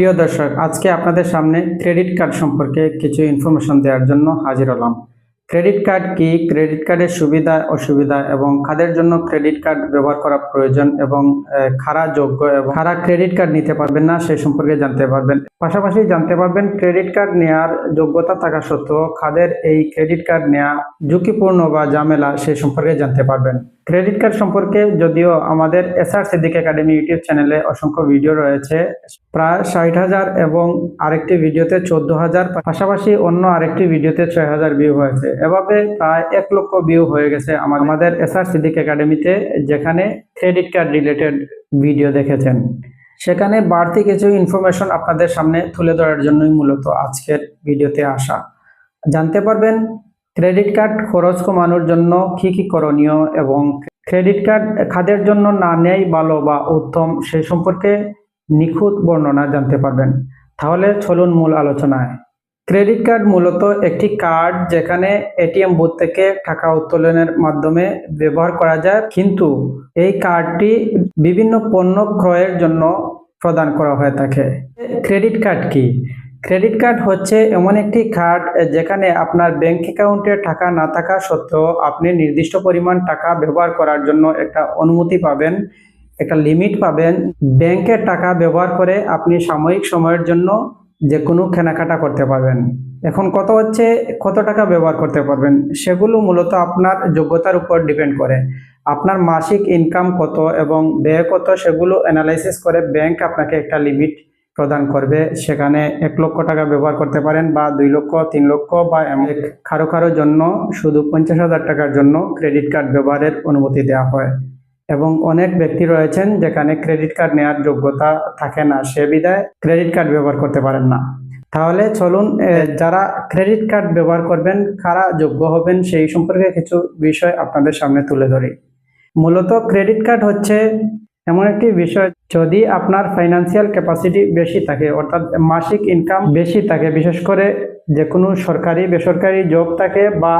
প্রিয় দর্শক, আজকে আপনাদের সামনে ক্রেডিট কার্ড সম্পর্কে কিছু ইনফরমেশন দেওয়ার জন্য হাজির হলাম। ক্রেডিট কার্ড কি? ক্রেডিট কার্ডের সুবিধা, অসুবিধা এবং কাদের জন্য ক্রেডিট কার্ড ব্যবহার করা প্রয়োজন এবং খারা যোগ্য এবং কারা ক্রেডিট কার্ড নিতে পারবেন না সেই সম্পর্কে জানতে পারবেন। পাশাপাশি জানতে পারবেন ক্রেডিট কার্ড নেওয়ার যোগ্যতা থাকা সত্ত্বেও খাদের এই ক্রেডিট কার্ড নেওয়া ঝুঁকিপূর্ণ বা ঝামেলা সেই সম্পর্কে জানতে পারবেন। ক্রেডিট কার্ড সম্পর্কে যদিও আমাদের এসআর সিদ্দিক একাডেমি ইউটিউব চ্যানেলে অসংখ্য ভিডিও রয়েছে, প্রায় ষাট হাজার এবং আরেকটি ভিডিওতে চোদ্দ হাজার, পাশাপাশি অন্য আরেকটি ভিডিওতে ছয় হাজার ভিউ হয়েছে। এভাবে প্রায় এক লক্ষ ভিউ হয়ে গেছে আমাদের এসআর সিদ্দিক একাডেমিতে যেখানে ক্রেডিট কার্ড রিলেটেড ভিডিও দেখেছেন। সেখানে বাড়তি কিছু ইনফরমেশন আপনাদের সামনে তুলে ধরার জন্যই মূলত আজকের ভিডিওতে আসা। জানতে পারবেন ক্রেডিট কার্ড খরচ কমানোর জন্য কি কি করণীয় এবং ক্রেডিট কার্ড খাদের জন্য না নেয় ভালো বা উত্তম সেই সম্পর্কে নিখুঁত বর্ণনা জানতে পারবেন। তাহলে চলুন মূল আলোচনায়। ক্রেডিট কার্ড মূলত একটি কার্ড যেখানে এটিএম বুথ থেকে টাকা উত্তোলনের মাধ্যমে ব্যবহার করা যায়, কিন্তু এই কার্ডটি বিভিন্ন পণ্য ক্রয়ের জন্য প্রদান করা হয়ে থাকে। ক্রেডিট কার্ড কি? ক্রেডিট কার্ড হচ্ছে এমন একটি কার্ড যেখানে আপনার ব্যাংক অ্যাকাউন্টে টাকা না থাকা সত্ত্বেও আপনি নির্দিষ্ট পরিমাণ টাকা ব্যবহার করার জন্য একটা অনুমতি পাবেন, একটা লিমিট পাবেন। ব্যাংকের টাকা ব্যবহার করে আপনি সাময়িক সময়ের জন্য যে কোনো কেনাকাটা করতে পারবেন। এখন কত হচ্ছে, কত টাকা ব্যবহার করতে পারবেন, সেগুলো মূলত আপনার যোগ্যতার উপর ডিপেন্ড করে। আপনার মাসিক ইনকাম কত এবং ব্যয় কত, সেগুলো অ্যানালাইসিস করে ব্যাংক আপনাকে একটা লিমিট প্রদান করবে, সেখানে এক লক্ষ টাকা ব্যবহার করতে পারেন বা দুই লক্ষ, তিন লক্ষ বা কারও কারও জন্য শুধু পঞ্চাশ হাজার টাকার জন্য ক্রেডিট কার্ড ব্যবহারের অনুমতি দেওয়া হয়। এবং অনেক ব্যক্তি রয়েছেন যেখানে ক্রেডিট কার্ড নেওয়ার যোগ্যতা থাকে না, সে বিধায় ক্রেডিট কার্ড ব্যবহার করতে পারেন না। তাহলে চলুন যারা ক্রেডিট কার্ড ব্যবহার করবেন, কারা যোগ্য হবেন সেই সম্পর্কে কিছু বিষয় আপনাদের সামনে তুলে ধরি। মূলত ক্রেডিট কার্ড হচ্ছে এমন একটি বিষয়, যদি আপনার ফাইন্যান্সিয়াল ক্যাপাসিটি বেশি থাকে, অর্থাৎ মাসিক ইনকাম বেশি থাকে, বিশেষ করে যে কোনো সরকারি, বেসরকারি জব থাকে বা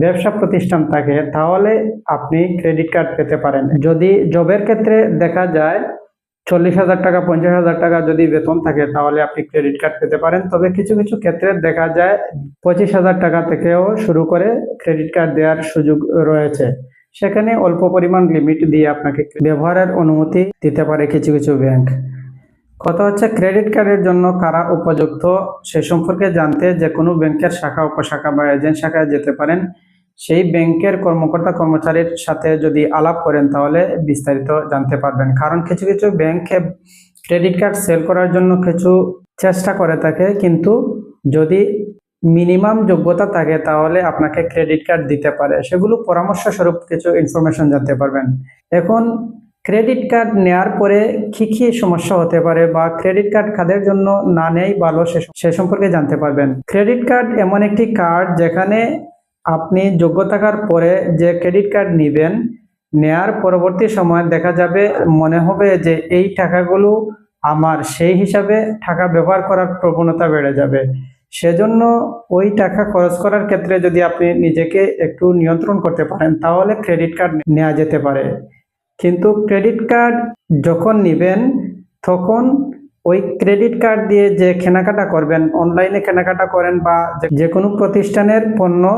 ব্যবসা প্রতিষ্ঠান থাকে, তাহলে আপনি ক্রেডিট কার্ড পেতে পারেন। যদি জবের ক্ষেত্রে দেখা যায় চল্লিশ হাজার টাকা, পঞ্চাশ হাজার টাকা যদি বেতন থাকে, তাহলে আপনি ক্রেডিট কার্ড পেতে পারেন। তবে কিছু কিছু ক্ষেত্রে দেখা যায় পঁচিশ হাজার টাকা থেকেও শুরু করে ক্রেডিট কার্ড দেওয়ার সুযোগ রয়েছে। সেখানে অল্প পরিমাণ লিমিট দিয়ে আপনাকে ব্যবহারের অনুমতি দিতে পারে কিছু কিছু ব্যাংক কথা হচ্ছে ক্রেডিট কার্ডের জন্য কারা উপযুক্ত সে সম্পর্কে জানতে যে কোনো ব্যাংকের শাখা, উপশাখা বা এজেন্ট শাখায় যেতে পারেন। সেই ব্যাংকের কর্মকর্তা, কর্মচারীর সাথে যদি আলাপ করেন তাহলে বিস্তারিত জানতে পারবেন। কারণ কিছু কিছু ব্যাংকে ক্রেডিট কার্ড সেল করার জন্য কিছু চেষ্টা করে থাকে, কিন্তু যদি মিনিমাম যোগ্যতা থাকে, তাহলে আপনাকে ক্রেডিট কার্ড দিতে পারে। সেগুলো পরামর্শ স্বরূপ কিছু ইনফরমেশন জানতে পারবেন। এখন ক্রেডিট কার্ড নেয়ার পরে কি কি সমস্যা হতে পারে বা ক্রেডিট কার্ড কাদের জন্য না নেই ভালো সে সে সম্পর্কে জানতে পারবেন। ক্রেডিট কার্ড এমন একটি কার্ড যেখানে আপনি যোগ্য থাকার পরে যে ক্রেডিট কার্ড নেবেন, নেয়ার পরবর্তী সময় দেখা যাবে, মনে হবে যে এই টাকাগুলো আমার। সেই হিসাবে টাকা ব্যবহার করার প্রবণতা বেড়ে যাবে। সেজন্য ওই টাকা খরচ করার ক্ষেত্রে যদি আপনি নিজেকে একটু নিয়ন্ত্রণ করতে পারেন, তাহলে ক্রেডিট কার্ড নেওয়া যেতে পারে। কিন্তু ক্রেডিট কার্ড যখন নেবেন, তখন ওই ক্রেডিট কার্ড দিয়ে যে কেনাকাটা করবেন অনলাইনে কেনাকাটা করেন বা যে- কোনো প্রতিষ্ঠানের পণ্য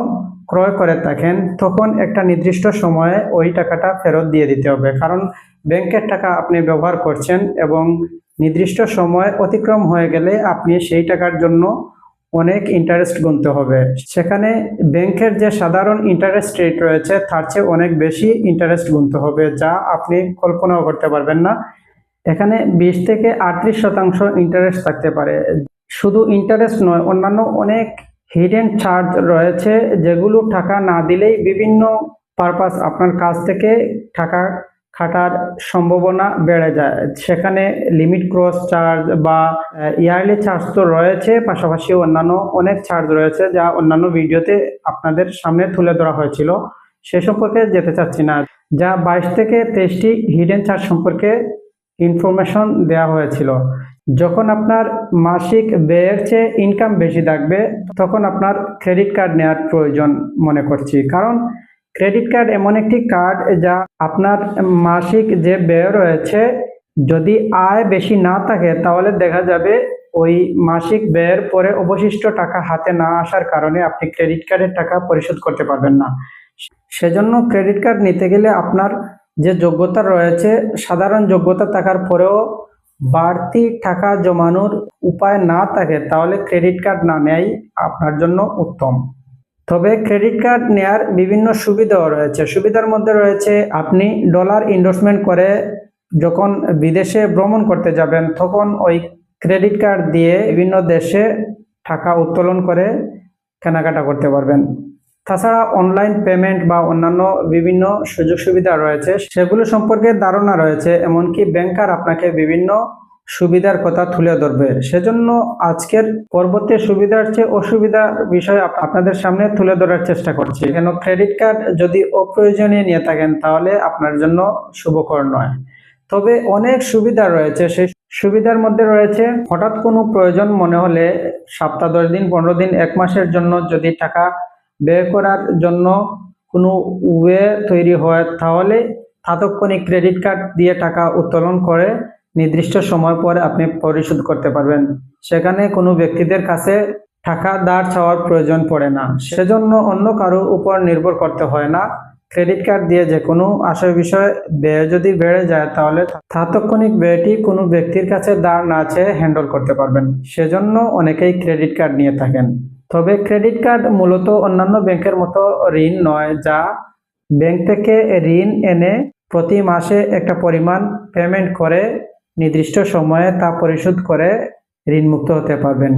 ক্রয় করে থাকেন, তখন একটা নির্দিষ্ট সময়ে ওই টাকাটা ফেরত দিয়ে দিতে হবে। কারণ ব্যাংকের টাকা আপনি ব্যবহার করছেন এবং নির্দিষ্ট সময় অতিক্রম হয়ে গেলে আপনি সেই টাকার জন্য অনেক ইন্টারেস্ট গুনতে হবে। সেখানে ব্যাংকের যে সাধারণ ইন্টারেস্ট রেট রয়েছে, তার চেয়ে অনেক বেশি ইন্টারেস্ট গুনতে হবে, যা আপনি কল্পনাও করতে পারবেন না। এখানে বিশ থেকে আটত্রিশ শতাংশ ইন্টারেস্ট থাকতে পারে। শুধু ইন্টারেস্ট নয়, অন্যান্য অনেক হিডেন চার্জ রয়েছে, যেগুলো টাকা না দিলেই বিভিন্ন পারপাস আপনার কাছ থেকে টাকা খাটার সম্ভাবনা বেড়ে যায়। সেখানে লিমিট ক্রস চার্জ বা ইয়ারলি চার্জ তো রয়েছে, পাশাপাশি অন্যান্য অনেক চার্জ রয়েছে যা অন্যান্য ভিডিওতে আপনাদের সামনে তুলে ধরা হয়েছিল। সে সম্পর্কে যেতে চাচ্ছি না। যা বাইশ থেকে তেইশটি হিডেন চার্জ সম্পর্কে ইনফরমেশন দেওয়া হয়েছিল। যখন আপনার মাসিক ব্যয়ের চেয়ে ইনকাম বেশি থাকবে, তখন আপনার ক্রেডিট কার্ড নেওয়ার প্রয়োজন মনে করছি। কারণ ক্রেডিট কার্ড এমন একটি কার্ড যা আপনার মাসিক যে ব্যয় রয়েছে, যদি আয় বেশি না থাকে, তাহলে দেখা যাবে ওই মাসিক ব্যয়ের পরে অবশিষ্ট টাকা হাতে না আসার কারণে আপনি ক্রেডিট কার্ডের টাকা পরিশোধ করতে পারবেন না। সেজন্য ক্রেডিট কার্ড নিতে গেলে আপনার যে যোগ্যতা রয়েছে, সাধারণ যোগ্যতা থাকার পরেও বাড়তি টাকা জমানোর উপায় না থাকে, তাহলে ক্রেডিট কার্ড না নেয় আপনার জন্য উত্তম। তবে ক্রেডিট কার্ড নেয়ার বিভিন্ন সুবিধাও রয়েছে। সুবিধার মধ্যে রয়েছে, আপনি ডলার ইনভেস্টমেন্ট করে যখন বিদেশে ভ্রমণ করতে যাবেন, তখন ওই ক্রেডিট কার্ড দিয়ে বিভিন্ন দেশে টাকা উত্তোলন করে কেনাকাটা করতে পারবেন। তাছাড়া অনলাইন পেমেন্ট বা অন্যান্য বিভিন্ন সুযোগ সুবিধা রয়েছে, সেগুলো সম্পর্কে ধারণা রয়েছে, এমনকি ব্যাংকার আপনাকে বিভিন্ন সুবিধার কথা তুলে ধরবে। সেজন্য আজকের পরবর্তী সুবিধার চেয়ে অসুবিধার বিষয় আপনাদের সামনে তুলে ধরার চেষ্টা করছি। কেন ক্রেডিট কার্ড যদি অপ্রয়োজনীয় নিয়ে থাকেন, তাহলে আপনার জন্য শুভকর নয়। তবে অনেক সুবিধা রয়েছে। সেই সুবিধার মধ্যে রয়েছে, হঠাৎ কোনো প্রয়োজন মনে হলে সপ্তাহ, দশ দিন, পনেরো দিন, এক মাসের জন্য যদি টাকা ব্যয় করার জন্য কোনো ওয়ে তৈরি হয়, তাহলে তাৎক্ষণিক ক্রেডিট কার্ড দিয়ে টাকা উত্তোলন করে নির্দিষ্ট সময় পরে আপনি পরিশোধ করতে পারবেন। সেখানে কোনো ব্যক্তিদের কাছে টাকা ধার চাওয়ার প্রয়োজন পড়ে না। সেজন্য অন্য কারও উপর নির্ভর করতে হয় না। ক্রেডিট কার্ড দিয়ে যে কোনো আশয় বিষয় ব্যয় যদি বেড়ে যায়, তাহলে তাৎক্ষণিক ব্যয়টি কোনো ব্যক্তির কাছে দাঁড় না চেয়ে হ্যান্ডেল করতে পারবেন। সেজন্য অনেকেই ক্রেডিট কার্ড নিয়ে থাকেন। তবে ক্রেডিট কার্ড মূলত অন্যান্য ব্যাংকের মতো ঋণ নয়, যা ব্যাংক থেকে ঋণ এনে প্রতি মাসে একটা পরিমাণ পেমেন্ট করে। নির্দিষ্ট সময়ে তা পরিশোধ করে ঋণমুক্ত হতে পারবেন।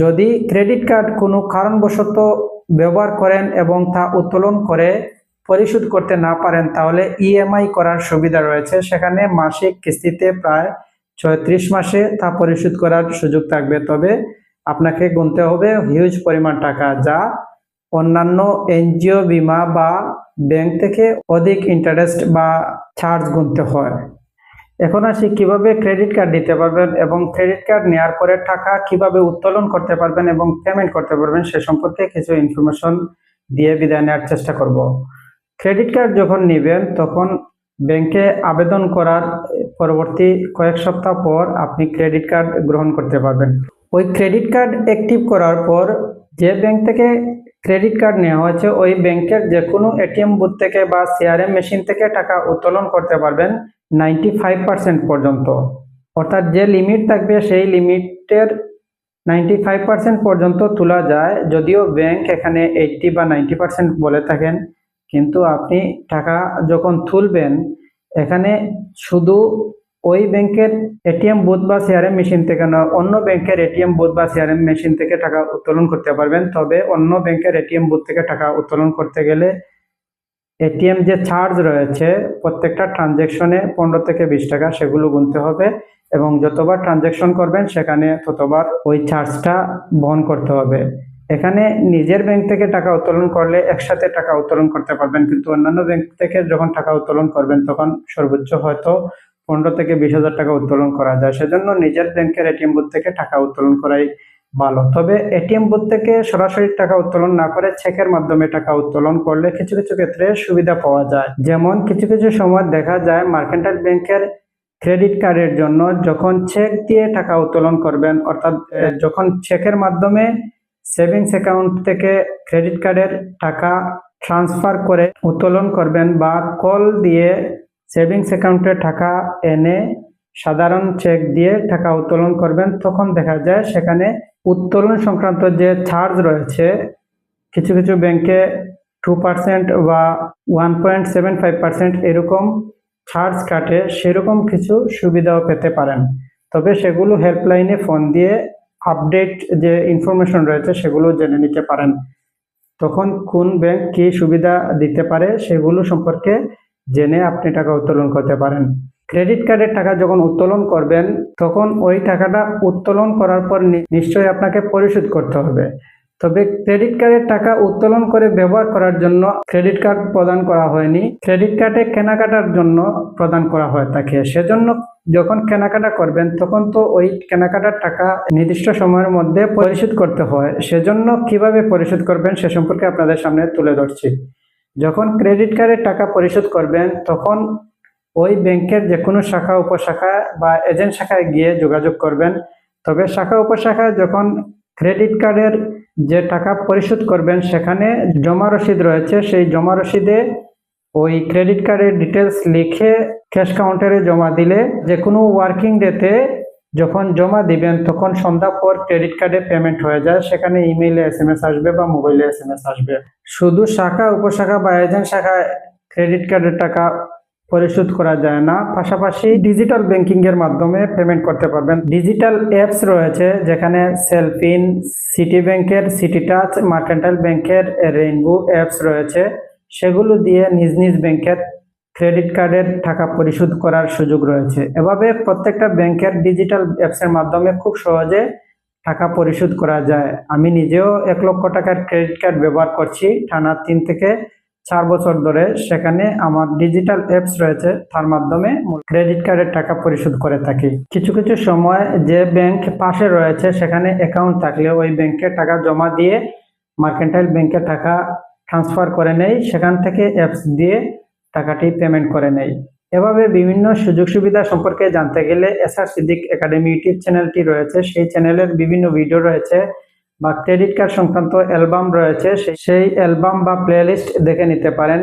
যদি ক্রেডিট কার্ড কোনো কারণবশত ব্যবহার করেন এবং তা উত্তোলন করে পরিশোধ করতে না পারেন, তাহলে ইএমআই করার সুবিধা রয়েছে। সেখানে মাসিক কিস্তিতে প্রায় ছয়ত্রিশ মাসে তা পরিশোধ করার সুযোগ থাকবে। তবে আপনাকে গুনতে হবে হিউজ পরিমাণ টাকা, যা অন্যান্য এনজিও, বিমা বা ব্যাংক থেকে অধিক ইন্টারেস্ট বা চার্জ গুনতে হয়। এখন আসি কীভাবে ক্রেডিট কার্ড দিতে পারবেন এবং ক্রেডিট কার্ড নেওয়ার পরে টাকা কীভাবে উত্তোলন করতে পারবেন এবং পেমেন্ট করতে পারবেন সে সম্পর্কে কিছু ইনফরমেশন দিয়ে বিদায় নেওয়ার চেষ্টা করব। ক্রেডিট কার্ড যখন নেবেন, তখন ব্যাংকে আবেদন করার পরবর্তী কয়েক সপ্তাহ পর আপনি ক্রেডিট কার্ড গ্রহণ করতে পারবেন। ওই ক্রেডিট কার্ড অ্যাক্টিভ করার পর যে ব্যাংক থেকে ক্রেডিট কার্ড নেওয়া হয়েছে, ওই ব্যাংকের যে কোনো এটিএম বুথ থেকে বা সিআরএম মেশিন থেকে টাকা উত্তোলন করতে পারবেন নাইনটি ফাইভ পার্সেন্ট পর্যন্ত। অর্থাৎ যে লিমিট থাকবে, সেই লিমিটের নাইনটি ফাইভ পার্সেন্ট পর্যন্ত তোলা যায়, যদিও ব্যাংক এখানে এইটটি বা নাইনটি পার্সেন্ট বলে থাকেন। কিন্তু আপনি টাকা যখন তুলবেন, এখানে শুধু ওই ব্যাংকের এটিএম বুথ বা সিআরএম মেশিন থেকে না অন্য ব্যাংকের এটিএম বুথ বা সিআরএম মেশিন থেকে টাকা উত্তোলন করতে পারবেন। তবে অন্য ব্যাংকের এটিএম বুথ থেকে টাকা উত্তোলন করতে গেলে এটিএম যে চার্জ রয়েছে, প্রত্যেকটা ট্রানজ্যাকশনে পনেরো থেকে বিশ টাকা সেগুলো গুনতে হবে এবং যতবার ট্রানজ্যাকশন করবেন সেখানে ততবার ওই চার্জটা বহন করতে হবে। এখানে নিজের ব্যাংক থেকে টাকা উত্তোলন করলে একসাথে টাকা উত্তোলন করতে পারবেন, কিন্তু অন্যান্য ব্যাংক থেকে যখন টাকা উত্তোলন করবেন তখন সর্বোচ্চ হয়তো পনেরো থেকে বিশ হাজার টাকা উত্তোলন করা যায়। সেজন্য নিজের ব্যাংকের এটিএম বুথ থেকে টাকা উত্তোলন করাই ভালো। তবে এটিএম বুথ থেকে সরাসরি টাকা উত্তোলন না করে চেকের মাধ্যমে টাকা উত্তোলন করলে কিছু কিছু ক্ষেত্রে সুবিধা পাওয়া যায়। যেমন কিছু কিছু সময় দেখা যায় মার্কেন্টাইল ব্যাংকের ক্রেডিট কার্ডের জন্য যখন চেক দিয়ে টাকা উত্তোলন করবেন, অর্থাৎ যখন চেকের মাধ্যমে সেভিংস অ্যাকাউন্ট থেকে ক্রেডিট কার্ডের টাকা ট্রান্সফার করে উত্তোলন করবেন বা কল দিয়ে সেভিংস অ্যাকাউন্টে টাকা এনে সাধারণ চেক দিয়ে টাকা উত্তোলন করবেন, তখন দেখা যায় সেখানে উত্তোলন সংক্রান্ত যে চার্জ রয়েছে, কিছু কিছু ব্যাংকে টু পার্সেন্ট বা one point seven five percent এরকম চার্জ কাটে, সেরকম কিছু সুবিধাও পেতে পারেন। তবে সেগুলো হেল্পলাইনে ফোন দিয়ে আপডেট যে ইনফরমেশন রয়েছে সেগুলো জেনে নিতে পারেন। তখন কোন ব্যাংক কি সুবিধা দিতে পারে সেগুলো সম্পর্কে জেনে আপনি টাকা উত্তোলন করতে পারেন। ক্রেডিট কার্ডের টাকা যখন উত্তোলন করবেন, তখন ওই টাকাটা উত্তোলন করার পর নিশ্চয়ই আপনাকে পরিশোধ করতে হবে। তবে ক্রেডিট কার্ডের টাকা উত্তোলন করে ব্যবহার করার জন্য ক্রেডিট কার্ড প্রদান করা হয়নি। ক্রেডিট কার্ডে কেনাকাটার জন্য প্রদান করা হয় তাকে। সেজন্য যখন কেনাকাটা করবেন, তখন তো ওই কেনাকাটার টাকা নির্দিষ্ট সময়ের মধ্যে পরিশোধ করতে হয়। সেজন্য কীভাবে পরিশোধ করবেন, সে সম্পর্কে আপনাদের সামনে তুলে ধরছি। যখন ক্রেডিট কার্ডের টাকা পরিশোধ করবেন, তখন ওই ব্যাংকের যে কোনো শাখা, উপশাখা বা এজেন্ট শাখায় গিয়ে যোগাযোগ করবেন। তবে শাখা উপশাখায় যখন ক্রেডিট কার্ডের যে টাকা পরিশোধ করবেন, সেখানে জমা রসিদ রয়েছে। সেই জমা রসিদে ওই ক্রেডিট কার্ডের ডিটেলস লিখে ক্যাশ কাউন্টারে জমা দিলে যে কোনো ওয়ার্কিং ডেতে যখন জমা দিবেন, তখন সন্ধ্যা পর ক্রেডিট কার্ডে পেমেন্ট হয়ে যায়। সেখানে ইমেইলে এস এম এস আসবে বা মোবাইলে এস এম এস আসবে। শুধু শাখা, উপশাখা বা এজেন্ট শাখায় ক্রেডিট কার্ডের টাকা পরিশোধ করা যায় না। পাশাপাশি ডিজিটাল ব্যাংকিং এর মাধ্যমে পেমেন্ট করতে পারবেন। ডিজিটাল অ্যাপস রয়েছে, যেখানে সেলফিন সিটি ব্যাংকের সিটি টাচ মার্কেন্টাইল ব্যাংকের রেইনবো অ্যাপস রয়েছে। সেগুলো দিয়ে নিজ নিজ ব্যাংকের ক্রেডিট কার্ডের টাকা পরিশোধ করার সুযোগ রয়েছে। এভাবে প্রত্যেকটা ব্যাংকের ডিজিটাল অ্যাপসের মাধ্যমে খুব সহজে টাকা পরিশোধ করা যায়। আমি নিজেও এক লক্ষ টাকার ক্রেডিট কার্ড ব্যবহার করছি। টানা তিন থেকে চার বছর ধরে সেখানে আমার ডিজিটাল অ্যাপস রয়েছে। তার মাধ্যমে ক্রেডিট কার্ডের টাকা পরিশোধ করে থাকি। কিছু কিছু সময় যে ব্যাংক পাশে রয়েছে সেখানে অ্যাকাউন্ট থাকলে ওই ব্যাংকে টাকা জমা দিয়ে মার্কেন্টাইল ব্যাংকে টাকা ট্রান্সফার করে নেই। সেখান থেকে অ্যাপস দিয়ে টাকাটি পেমেন্ট করে নেই। এভাবে বিভিন্ন সুযোগ সুবিধা সম্পর্কে জানতে গেলে এসআর সিদ্দিক একাডেমি ইউটিউব চ্যানেলটি রয়েছে। সেই চ্যানেলের বিভিন্ন ভিডিও রয়েছে বা ক্রেডিট কার্ড সংক্রান্ত অ্যালবাম রয়েছে। সেই অ্যালবাম বা প্লেলিস্ট দেখে নিতে পারেন।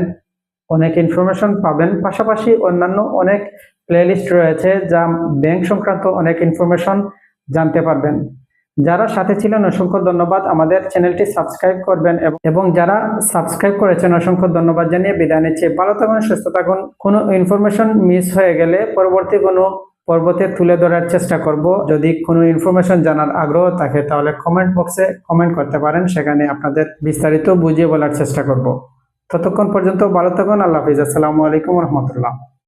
অনেক ইনফরমেশন পাবেন। পাশাপাশি অন্যান্য অনেক প্লেলিস্ট রয়েছে যা ব্যাংক সংক্রান্ত অনেক ইনফরমেশন জানতে পারবেন। যারা সাথে ছিলেন, অসংখ্য ধন্যবাদ। আমাদের চ্যানেলটি সাবস্ক্রাইব করবেন এবং- যারা সাবস্ক্রাইব করেছেন, অসংখ্য ধন্যবাদ জানিয়ে বিদায় নিচ্ছি। ভালো থাকুন, সুস্থ থাকুন। কোনো ইনফরমেশন মিস হয়ে গেলে পরবর্তী কোনো পর্বতে তুলে ধরার চেষ্টা করব। যদি কোনো ইনফরমেশন জানার আগ্রহ থাকে, তাহলে কমেন্ট বক্সে কমেন্ট করতে পারেন। সেখানে আপনাদের বিস্তারিত বুঝিয়ে বলার চেষ্টা করব। ততক্ষণ পর্যন্ত ভালো থাকুন। আল্লাহ হাফিজ। আসসালামু আলাইকুম রহমতুল্লাহ।